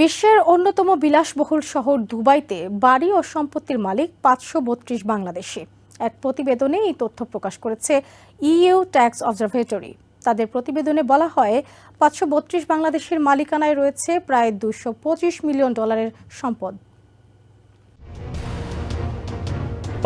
বিশ্বের অন্যতম বিলাসবহুল শহর দুবাইতে বাড়ি ও সম্পত্তির মালিক পাঁচশো বত্রিশ বাংলাদেশে। এক প্রতিবেদনে এই তথ্য প্রকাশ করেছে ইইউ ট্যাক্স অবজারভেটরি। তাদের প্রতিবেদনে বলা হয়, পাঁচশো বত্রিশ বাংলাদেশের মালিকানায় রয়েছে প্রায় দুশো পঁচিশ মিলিয়ন ডলারের সম্পদ।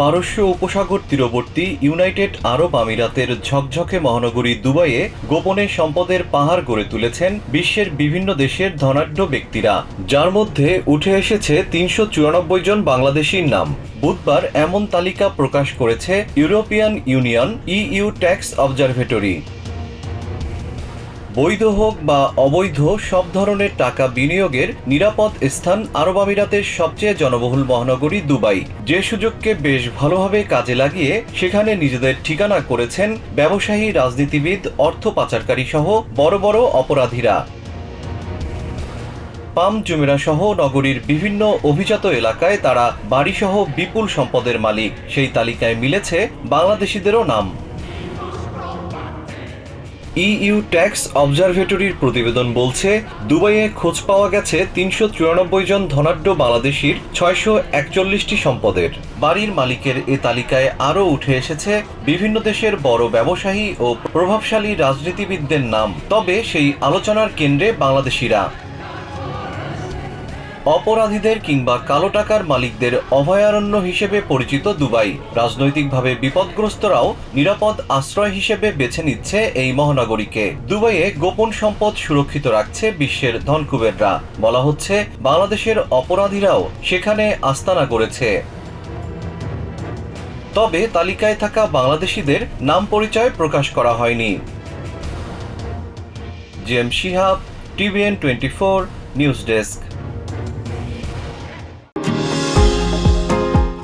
পারস্য উপসাগর তীরবর্তী ইউনাইটেড আরব আমিরাতের ঝকঝকে মহানগরী দুবাইয়ে গোপনে সম্পদের পাহাড় গড়ে তুলেছেন বিশ্বের বিভিন্ন দেশের ধনাঢ্য ব্যক্তিরা। যার মধ্যে উঠে এসেছে তিনশো চুরানব্বই জন বাংলাদেশির নাম। বুধবার এমন তালিকা প্রকাশ করেছে European Union EU tax observatory. বৈধ হোক বা অবৈধ, সব ধরনের টাকা বিনিয়োগের নিরাপদ স্থান আরব আমিরাতের সবচেয়ে জনবহুল মহানগরী দুবাই। যে সুযোগকে বেশ ভালোভাবে কাজে লাগিয়ে সেখানে নিজেদের ঠিকানা করেছেন ব্যবসায়ী, রাজনীতিবিদ, অর্থ পাচারকারী সহ বড় বড় অপরাধীরা। পাম জুমেরা সহ নগরীর বিভিন্ন অভিজাত এলাকায় তারা বাড়িসহ বিপুল সম্পদের মালিক। সেই তালিকায় মিলেছে বাংলাদেশিদেরও নাম। ইইউ ট্যাক্স অবজারভেটরির প্রতিবেদন বলছে, দুবাইয়ে খোঁজ পাওয়া গেছে তিনশো চুরানব্বই জন ধনাঢ্য বাংলাদেশির ছয়শো একচল্লিশটি সম্পদের। বাড়ির মালিকের এ তালিকায় আরও উঠে এসেছে, বিভিন্ন দেশের বড় ব্যবসায়ী ও প্রভাবশালী রাজনীতিবিদদের নাম। তবে সেই আলোচনার কেন্দ্রে বাংলাদেশিরা অপরাধীদের কিংবা কালো টাকার মালিকদের অভয়ারণ্য হিসেবে পরিচিত দুবাই। রাজনৈতিকভাবে বিপদগ্রস্তরাও নিরাপদ আশ্রয় হিসেবে বেছে নিচ্ছে এই মহানগরীকে। দুবাইয়ে গোপন সম্পদ সুরক্ষিত রাখছে বিশ্বের ধনকুবেররা। বলা হচ্ছে, বাংলাদেশের অপরাধীরাও সেখানে আস্তানা করেছে। তবে তালিকায় থাকা বাংলাদেশিদের নাম পরিচয় প্রকাশ করা হয়নি। Jem Shihab, TVN twenty four, news desk.